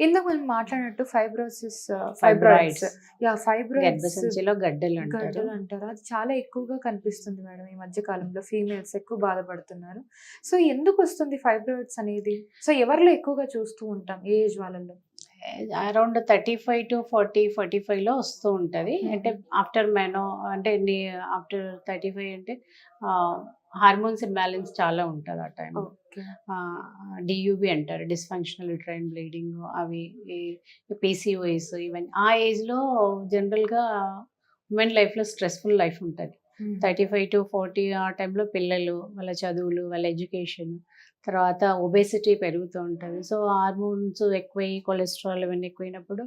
ఇందాక మనం మాట్లాడినట్టు ఫైబ్రోసిస్. ఫైబ్రాయిడ్స్ యా ఫైబ్రాయిడ్స్ గడ్డలు గడ్డలు అంటారు. అది చాలా ఎక్కువగా కనిపిస్తుంది మేడం ఈ మధ్య కాలంలో. ఫీమేల్స్ ఎక్కువ బాధపడుతున్నారు. సో ఎందుకు వస్తుంది ఫైబ్రాయిడ్స్ అనేది? సో ఎవరిలో ఎక్కువగా చూస్తూ ఉంటాం? ఏ ఏజ్ వాళ్ళలో? Around thirty five to forty forty ఫైవ్లో వస్తూ ఉంటుంది. Mhm. అంటే ఆఫ్టర్ మెనో అంటే ఆఫ్టర్ థర్టీ ఫైవ్ అంటే హార్మోన్స్ ఇంబ్యాలెన్స్ చాలా ఉంటుంది ఆ టైం ఓకే డియూబి అంటారు. డిస్ఫంక్షనల్ యూట్రైన్ బ్లీడింగ్ అవి పీసీఓఎస్ ఇవన్నీ. ఆ ఏజ్లో జనరల్గా ఉమెన్ లైఫ్లో స్ట్రెస్ఫుల్ లైఫ్ ఉంటుంది. థర్టీ ఫైవ్ టు ఫార్టీ ఆ టైంలో పిల్లలు వాళ్ళ చదువులు వాళ్ళ ఎడ్యుకేషన్ తర్వాత ఒబేసిటీ పెరుగుతూ ఉంటుంది. సో హార్మోన్స్ ఎక్కువై కొలెస్ట్రాల్ ఇవన్నీ ఎక్కువైనప్పుడు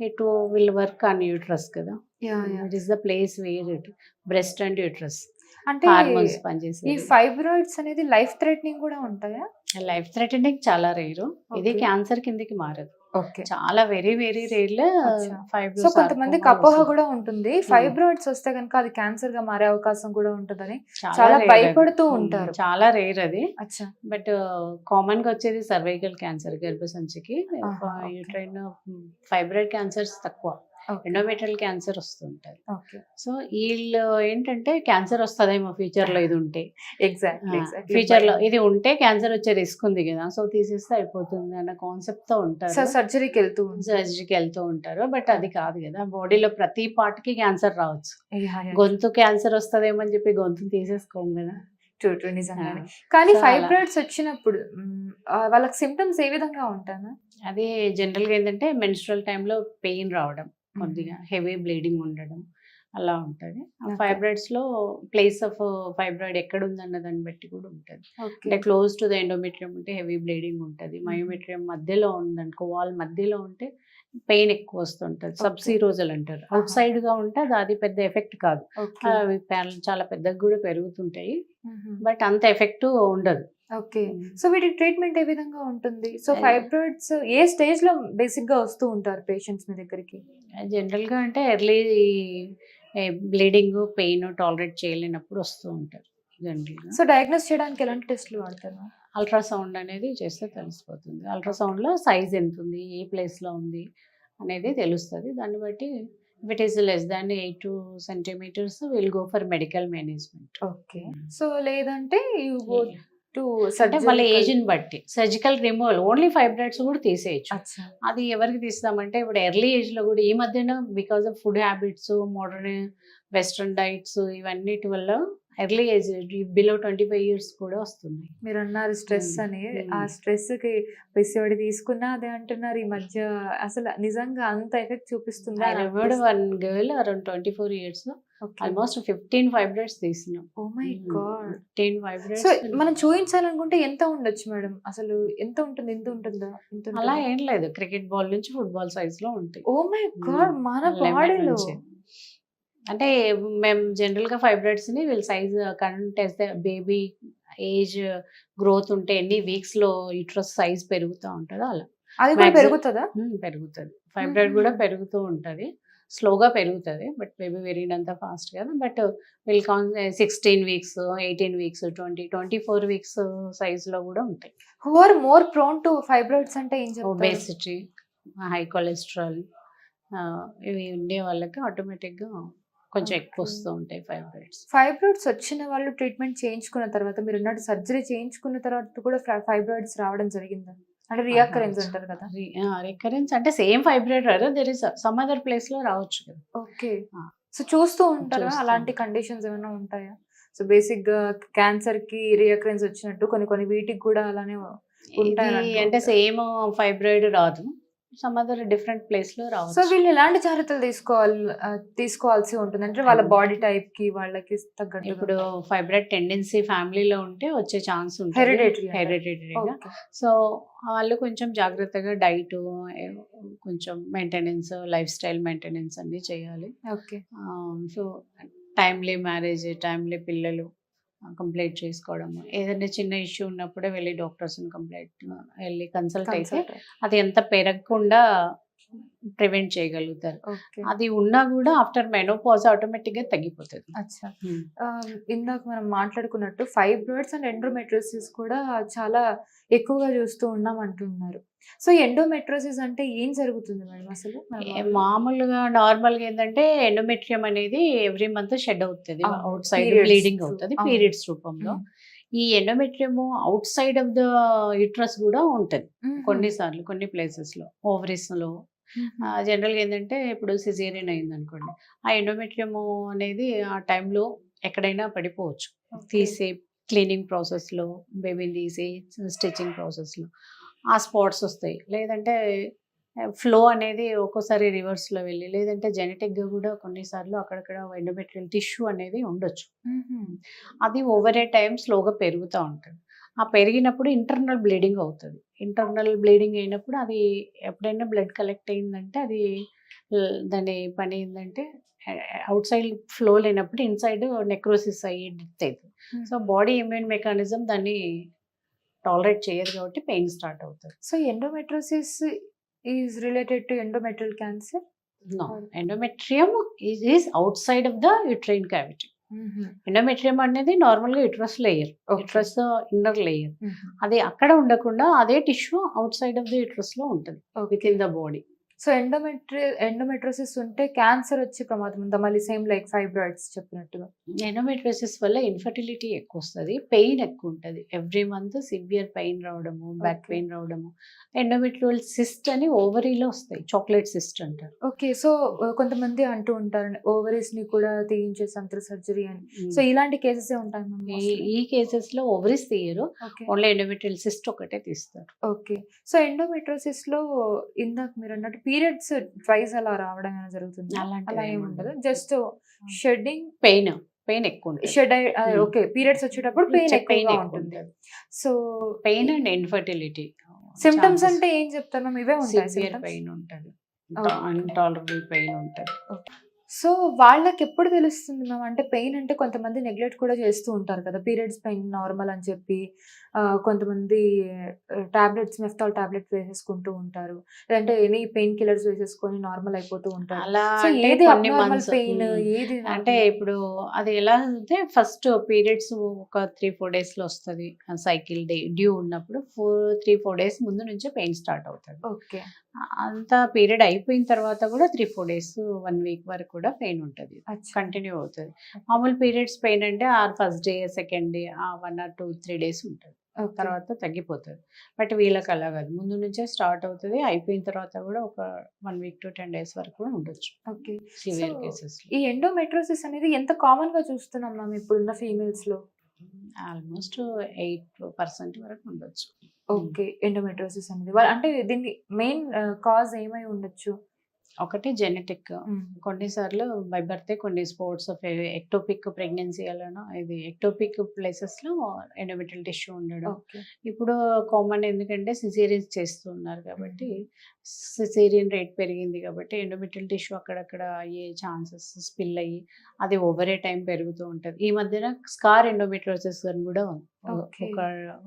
ఇటు వీళ్ళు వర్క్ ఆన్ యూట్రస్ కదా. It is the place where it breast and uterus అంటే ఈ ఫైబ్రాయిడ్స్ అనేది లైఫ్ థ్రెటనింగ్ కూడా ఉంటాయా? లైఫ్ థ్రెటనింగ్ చాలా రేరు. ఇది. క్యాన్సర్ కిందకి మారదు. ఓకే. చాలా వెరీ వెరీ రేర్లో సో కొంతమందికి అపోహ కూడా ఉంటుంది. ఫైబ్రాయిడ్స్ వస్తే కనుక అది క్యాన్సర్గా మారే అవకాశం కూడా ఉంటుందని చాలా భయపడుతూ ఉంటారు. చాలా రేర్ అది. బట్ కామన్గా వచ్చేది సర్వైకల్ క్యాన్సర్ గర్భసంచికి. యూట్రైన్ ఫైబ్రాయిడ్ క్యాన్సర్స్ తక్కువ. ఓకే. ఎండోమెట్రల్ క్యాన్సర్ వస్తుంటది. సో వీళ్ళు ఏంటంటే క్యాన్సర్ వస్తుందేమో ఫ్యూచర్లో ఇది ఉంటే. ఎగ్జాక్ట్లీ ఫ్యూచర్లో ఇది ఉంటే క్యాన్సర్ వచ్చే రిస్క్ ఉంది కదా. సో తీసేస్తే అయిపోతుంది అన్న కాన్సెప్ట్తో సో ఉంటారు సర్జరీకి వెళ్తూ ఉంటారు. సర్జరీకి వెళ్తూ ఉంటారు. బట్ అది కాదు కదా. బాడీలో ప్రతి పార్ట్కి క్యాన్సర్ రావచ్చు. గొంతు క్యాన్సర్ వస్తుందేమో అని చెప్పి గొంతుని తీసేసుకోం కదా. నిజంగానే. కానీ. ఫైబ్రాయిడ్స్ వచ్చినప్పుడు వాళ్ళకి సిమ్టమ్స్ ఏ విధంగా ఉంటానా అది జనరల్గా ఏంటంటే మెన్స్ట్రల్ టైంలో పెయిన్ రావడం. కొద్దిగా హెవీ బ్లీడింగ్ ఉండడం అలా ఉంటుంది. ఫైబ్రాయిడ్స్లో ప్లేస్ ఆఫ్ ఫైబ్రాయిడ్ ఎక్కడ ఉందన్న దాన్ని బట్టి కూడా ఉంటుంది. అంటే క్లోజ్ టు ద ఎండోమెట్రియం ఉంటే హెవీ బ్లీడింగ్ ఉంటుంది. మయోమెట్రియం మధ్యలో ఉందనుకో వాల్ మధ్యలో ఉంటే పెయిన్ ఎక్కువ వస్తుంటుంది. Okay. సబ్సీరోజల్ అంటారు. అవుట్ సైడ్గా ఉంటే అది అది పెద్ద ఎఫెక్ట్ కాదు. అవి చాలా పెద్దగా కూడా పెరుగుతుంటాయి. బట్ అంత ఎఫెక్ట్ ఉండదు. ఓకే. సో వీటికి ట్రీట్మెంట్ ఏ విధంగా ఉంటుంది? సో. ఫైబ్రాయిడ్స్ ఏ స్టేజ్లో బేసిక్గా వస్తూ ఉంటారు పేషెంట్స్ మీ దగ్గరికి? జనరల్గా అంటే ఎర్లీ బ్లీడింగ్ పెయిన్ టాలరేట్ చేయలేనప్పుడు వస్తూ ఉంటారు సో డయాగ్నోస్ చేయడానికి ఎలాంటి టెస్ట్లు వాడతారు? అల్ట్రాసౌండ్ అనేది చేస్తే తెలిసిపోతుంది. అల్ట్రాసౌండ్లో సైజ్ ఎంత ఉంది? ఏ ప్లేస్లో ఉంది? అనేది తెలుస్తుంది. దాన్ని బట్టి if it is less than eight two centimeters will go for medical management okay. So లేదంటే టు బట్టి. సర్జికల్ రిమూవల్ ఓన్లీ ఫైబ్రాయిడ్స్ కూడా తీసేయచ్చు. అది ఎవరికి తీస్తామంటే ఇప్పుడు ఎర్లీ ఏజ్లో కూడా ఈ మధ్యన because of food habits modern western diets ఇవన్నిటి వల్ల early age below twenty five years కూడా వస్తుంది మీరు అన్నారు స్ట్రెస్. అని. ఆ స్ట్రెస్కి పిసిఓడి తీసుకున్నా అదే అంటున్నారు. ఈ మధ్య అసలు నిజంగా అంత effect చూపిస్తుందా? One girl around twenty four years almost fifteen fibroids తీసినాం. ఓ my god. Fifteen so fibroids మనం చూపించాలనుకుంటే ఎంత ఉండొచ్చు మేడం? అసలు ఎంత ఉంటుంది? ఎంత ఉంటుందా? అలా ఏం లేదు. క్రికెట్ బాల్ నుంచి ఫుట్బాల్ సైజ్లో ఉంటాయి. Oh my god. మన బాడీలో. అంటే మేము జనరల్గా ఫైబ్రాయిడ్స్ని వీళ్ళ సైజ్ కరెంట్ వేస్తే బేబీ ఏజ్ గ్రోత్ ఉంటే ఎన్ని వీక్స్లో యూట్రస్ సైజ్ పెరుగుతూ ఉంటుందో అలా. అది కూడా పెరుగుతుందా? పెరుగుతుంది. ఫైబ్రాయిడ్ కూడా. పెరుగుతూ ఉంటుంది. స్లోగా పెరుగుతుంది బట్ బేబీ పెరిగినంత ఫాస్ట్ కదా. But we'll can sixteen weeks eighteen weeks twenty twenty four weeks సైజ్లో కూడా ఉంటాయి. Who are more prone to fibroids అంటే ఏం ఒబేసిటీ హై కొలెస్ట్రాల్ ఇవి ఉండే వాళ్ళకి automatic గా కొంచెం ఎక్కువ. వస్తూ ఉంటాయి ఫైబ్రాయిడ్స్ ఫైబ్రాయిడ్స్ వచ్చిన వాళ్ళు ట్రీట్మెంట్ చేయించుకున్న తర్వాత మీరు ఉన్నట్టు సర్జరీ చేయించుకున్న తర్వాత కూడా ఫైబ్రాయిడ్స్ రావడం జరిగిందా? అంటే రియాకరెన్స్ అంటారు కదా రికరెన్స్ అంటే సేమ్ ఫైబ్రాయిడ్ రాదు దెర్ ఇస్ సమ్ అదర్ ప్లేస్లో రావచ్చు కదా ఓకే. సో చూస్తూ ఉంటారా అలాంటి. కండిషన్స్ ఏమైనా ఉంటాయా సో బేసిక్గా క్యాన్సర్కి రియాకరెన్స్ వచ్చినట్టు కొన్ని కొన్ని వీటికి కూడా అలానే ఉంటాయని ఇది అంటూ ఉంటారు. సేమ్ ఫైబ్రాయిడ్ రాదు సమ్ అదర్ డిఫరెంట్ ప్లేస్లో సో రావచ్చు వీళ్ళు ఎలాంటి జాగ్రత్తలు తీసుకోవాలి తీసుకోవాల్సి ఉంటుంది? అంటే వాళ్ళ Hmm. బాడీ టైప్కి వాళ్ళకి తగ్గట్టు ఇప్పుడు ఫైబ్రాయిడ్ టెండెన్సీ ఫ్యామిలీలో ఉంటే వచ్చే ఛాన్స్ ఉంటుంది. హెరిడిటరీగా సో వాళ్ళు కొంచెం జాగ్రత్తగా డైట్ కొంచెం మెయింటెనెన్స్ లైఫ్ స్టైల్ మెయింటెనెన్స్ అన్ని చేయాలి. Okay so timely marriage timely పిల్లలు కంప్లీట్ చేసుకోవడము. ఏదైనా చిన్న ఇష్యూ ఉన్నప్పుడే వెళ్ళి డాక్టర్స్ని కంప్లీట్ వెళ్ళి కన్సల్ట్ అయితే అది ఎంత పెరగకుండా ప్రివెంట్ చేయగలుగుతారు అది ఉన్నా కూడా ఆఫ్టర్ మెనోపాజ్ ఆటోమేటిక్గా తగ్గిపోతుంది ఇందాక మనం మాట్లాడుకున్నట్టు ఫైబ్రాయిడ్స్ అండ్ ఎండోమెట్రోసిస్ కూడా చాలా ఎక్కువగా చూస్తూ ఉన్నాం అంటున్నారు సో ఎండోమెట్రోసిస్ అంటే ఏం జరుగుతుంది మేడం అసలు? మామూలుగా నార్మల్గా ఏంటంటే ఎండోమెట్రియం అనేది ఎవ్రీ మంత్ షెడ్ అవుతుంది అవుట్ సైడ్ బ్లీడింగ్. అవుతుంది. పీరియడ్స్ రూపంలో. ఈ endometrium outside of the uterus కూడా ఉంటుంది. కొన్నిసార్లు కొన్ని ప్లేసెస్లో ఓవరీస్లో మ్మ్. జనరల్గా ఏంటంటే ఇప్పుడు సిజేరియన్ అయింది అనుకోండి ఆ ఎండోమెట్రియం అనేది ఆ టైంలో ఎక్కడైనా పడిపోవచ్చు. తీసే క్లీనింగ్ ప్రాసెస్లో బేబీని తీసి స్టిచ్చింగ్ ప్రాసెస్లో ఆ స్పాట్స్ వస్తాయి. లేదంటే ఫ్లో అనేది ఒక్కోసారి రివర్స్లో వెళ్ళి లేదంటే జెనెటిక్గా కూడా కొన్నిసార్లు అక్కడక్కడ ఎండోమెట్రియల్ టిష్యూ అనేది ఉండొచ్చు. అది ఓవర్ ఏ టైం స్లోగా పెరుగుతూ ఉంటుంది. ఆ పెరిగినప్పుడు ఇంటర్నల్ బ్లీడింగ్ అవుతుంది. ఇంటర్నల్ బ్లీడింగ్ అయినప్పుడు అది ఎప్పుడైనా బ్లడ్ కలెక్ట్ అయిందంటే అది దాని పని ఏంటంటే అవుట్ సైడ్ ఫ్లో లేనప్పుడు ఇన్సైడ్ నెక్రోసిస్ అయ్యి డెత్ అవుతుంది సో బాడీ ఇమ్యూన్ మెకానిజం దాన్ని టాలరేట్ చేయదు కాబట్టి పెయిన్ స్టార్ట్ అవుతుంది. So endometriosis is related to endometrial cancer? No. Endometrium is outside of the uterine cavity. Endometrium అనేది నార్మల్గా uterus layer. Uterus inner layer. అది అక్కడ ఉండకుండా అదే tissue outside of the యుట్రస్లో ఉంటుంది within the body. So endometri endometriosis ఉంటే cancer వచ్చే ప్రమాదం ఉందా? మళ్ళీ సేమ్ లైక్ ఫైబ్రాయిడ్స్ చెప్పినట్టుగా. ఎండోమెట్రోసిస్ వల్ల ఇన్ఫర్టిలిటీ ఎక్కువ వస్తుంది పెయిన్ ఎక్కువ ఉంటుంది ఎవ్రీ మంత్ సివియర్ పెయిన్ రావడము బ్యాక్. పెయిన్ రావడము. ఎండోమెట్రియల్ సిస్ట్ అని ఓవరీలో వస్తాయి చాక్లెట్ సిస్ట్ అంటారు. ఓకే సో కొంతమంది అంటూ ఉంటారు ఓవరీస్ని కూడా తీయించేసాం త్రూ సర్జరీ అని. సో ఇలాంటి కేసెస్ ఉంటాయి ఈ- కేసెస్లో ఓవరీస్ తీయరు ఓన్లీ ఎండోమెట్రియల్ సిస్ట్ ఒకటే తీస్తారు. ఓకే సో ఎండోమెట్రోసిస్లో ఇందాక మీరు అన్నట్టు పీరియడ్స్ ట్వైస్ అలా రావడం ఏమైనా జరుగుతుంది? అలా ఏమి ఉండదు. జస్ట్ షెడ్డింగ్ పెయిన్ పెయిన్ ఎక్కువ ఉంటుంది. షెడ్. ఓకే పీరియడ్స్ వచ్చేటప్పుడు పెయిన్ పెయిన్ ఎక్కువగా ఎక్కువ ఉంటుంది. So pain and infertility symptoms అంటే ఏం చెప్తారు మ్యామ్? ఇవే ఉంటాయి? పెయిన్ ఉంటుంది. అన్టాలరబుల్ పెయిన్ ఉంటుంది. సో వాళ్ళకి ఎప్పుడు తెలుస్తుంది మ్యామ్? అంటే పెయిన్ అంటే కొంతమంది నెగ్లెక్ట్ కూడా చేస్తూ ఉంటారు కదా పీరియడ్స్ పెయిన్ నార్మల్ అని చెప్పి కొంతమంది టాబ్లెట్స్ మెఫ్తాల్ టాబ్లెట్ వేసేసుకుంటూ ఉంటారు. లేదంటే ఎనీ పెయిన్ కిల్లర్స్ వేసేసుకొని నార్మల్ అయిపోతూ ఉంటారు. అలా ఏది పెయిన్ ఏది అంటే ఇప్పుడు అది ఎలా అంటే ఫస్ట్ పీరియడ్స్ ఒక త్రీ ఫోర్ డేస్లో వస్తుంది సైకిల్ డే డ్యూ ఉన్నప్పుడు ఫోర్ త్రీ ఫోర్ డేస్ ముందు నుంచే పెయిన్ స్టార్ట్ అవుతుంది. ఓకే. అంత పీరియడ్ అయిపోయిన తర్వాత కూడా three four days one week వరకు కూడా పెయిన్ ఉంటుంది. కంటిన్యూ అవుతుంది. మామూలు పీరియడ్స్ పెయిన్ అంటే ఆ ఫస్ట్ డే సెకండ్ డే ఆ one or two three days ఉంటుంది. తర్వాత తగ్గిపోతుంది. బట్ వీళ్ళకి అలా కాదు. ముందు నుంచే స్టార్ట్ అవుతుంది. అయిపోయిన తర్వాత కూడా ఒక one week to ten days వరకు కూడా ఉండొచ్చు. ఓకే. సివియర్ కేసెస్ ఈ ఎండోమెట్రోసిస్ అనేది ఎంత కామన్గా చూస్తున్నాం మ్యామ్ ఇప్పుడున్న ఫీమేల్స్లో ఆల్మోస్ట్ ఎయిట్ పర్సెంట్ వరకు ఉండొచ్చు. ఓకే. ఎండోమెట్రోసిస్ అనేది. అంటే దీన్ని మెయిన్ కాజ్ ఏమై ఉండొచ్చు? ఒకటి జెనెటిక్. కొన్నిసార్లు బై బర్తే కొన్ని స్పోర్ట్స్ ఆఫ్ ఎక్టోపిక్ ప్రెగ్నెన్సీ అలానో ఇది ఎక్టోపిక్ ప్లేసెస్లో ఎండోమెట్రియల్ టిష్యూ ఉండడం. ఇప్పుడు కామన్ ఎందుకంటే సిజేరియన్స్ చేస్తున్నారు కాబట్టి సిజేరియన్ రేట్ పెరిగింది కాబట్టి ఎండోమెట్రియల్ టిష్యూ అక్కడక్కడ అయ్యే ఛాన్సెస్ స్పిల్ అయ్యి అది ఓవర్ ఏ టైం పెరుగుతూ ఉంటుంది. ఈ మధ్యన స్కార్ ఎండోమెట్రోసిస్ అని కూడా.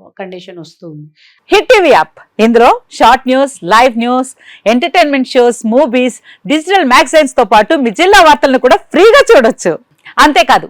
ఒక కండిషన్ వస్తుంది హిట్ టీవీ యాప్. ఇందులో short news live news entertainment shows movies digital మ్యాగజైన్స్తో పాటు మీ జిల్లా వార్తలను కూడా ఫ్రీగా చూడొచ్చు. అంతేకాదు